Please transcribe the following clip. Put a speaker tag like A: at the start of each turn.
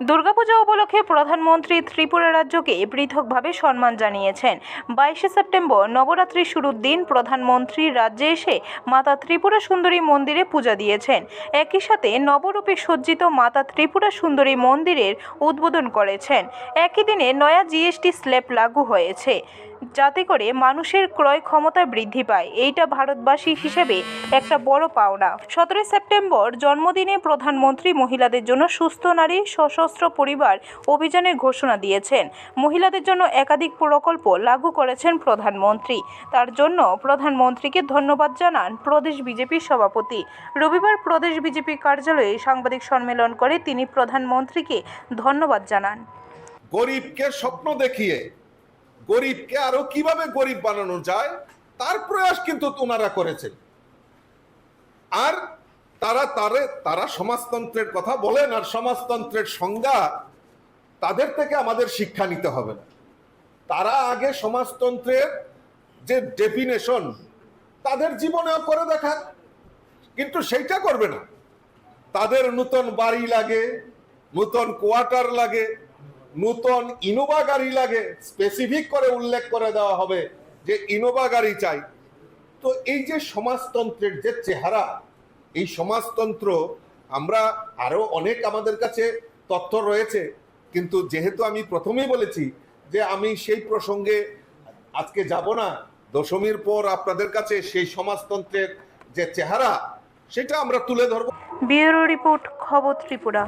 A: দুর্গাপূজা উপলক্ষে প্রধানমন্ত্রী ত্রিপুরা রাজ্যকে পৃথকভাবে সম্মান জানিয়েছেন। বাইশে সেপ্টেম্বর নবরাত্রি শুরুর দিন প্রধানমন্ত্রী রাজ্যে এসে মাতা ত্রিপুরা সুন্দরী মন্দিরে পূজা দিয়েছেন। একই সাথে নবরূপে সজ্জিত মাতা ত্রিপুরা সুন্দরী মন্দিরের উদ্বোধন করেছেন। একই দিনে নয়া জিএসটি স্ল্যাব লাগু হয়েছে, যাতে করে মানুষের ক্রয় ক্ষমতা বৃদ্ধি পায়। এইটা ভারতবাসী হিসেবে একটা বড় পাওনা। সতেরোই সেপ্টেম্বর জন্মদিনে প্রধানমন্ত্রী মহিলাদের জন্য সুস্থ নারী সশস্ত্র পরিবার অভিযানের ঘোষণা দিয়েছেন। মহিলাদের জন্য একাধিক প্রকল্প লাগু করেছেন প্রধানমন্ত্রী। তার জন্য প্রধানমন্ত্রীকে ধন্যবাদ জানান প্রদেশ বিজেপির সভাপতি। রবিবার প্রদেশ বিজেপি কার্যালয়ে সাংবাদিক সম্মেলন করে তিনি প্রধানমন্ত্রীকে ধন্যবাদ জানান।
B: গরিবকে স্বপ্ন দেখিয়ে, গরিবকে আরও কীভাবে গরিব বানানো যায়, তার প্রয়াস কিন্তু ওনারা করেছেন। তারা তারে, তারা সমাজতন্ত্রের কথা বলেন আর সমাজতন্ত্রের সংজ্ঞা তাদের থেকে আমাদের শিক্ষা নিতে হবে না। তারা আগে সমাজতন্ত্রের যে ডেফিনেশন তাদের জীবনেও করে দেখাক কিন্তু সেইটা করবে না। তাদের নূতন বাড়ি লাগে, নূতন কোয়ার্টার লাগে, নূতন ইনোভা গাড়ি লাগে স্পেসিফিক করে উল্লেখ করে দেওয়া হবে যে ইনোভা গাড়ি চাই। তো এই যে সমাজতন্ত্রের যে চেহারা এই সমাজতন্ত্র, আমরা আরও অনেক আমাদের কাছে তথ্য রয়েছে, কিন্তু যেহেতু আমি প্রথমেই বলেছি যে আমি সেই প্রসঙ্গে আজকে যাব না, দশমীর পর আপনাদের কাছে সেই সমাজতন্ত্রের যে চেহারা, সেটা আমরা তুলে ধরব।
A: ব্যুরো রিপোর্ট, খবর ত্রিপুরা।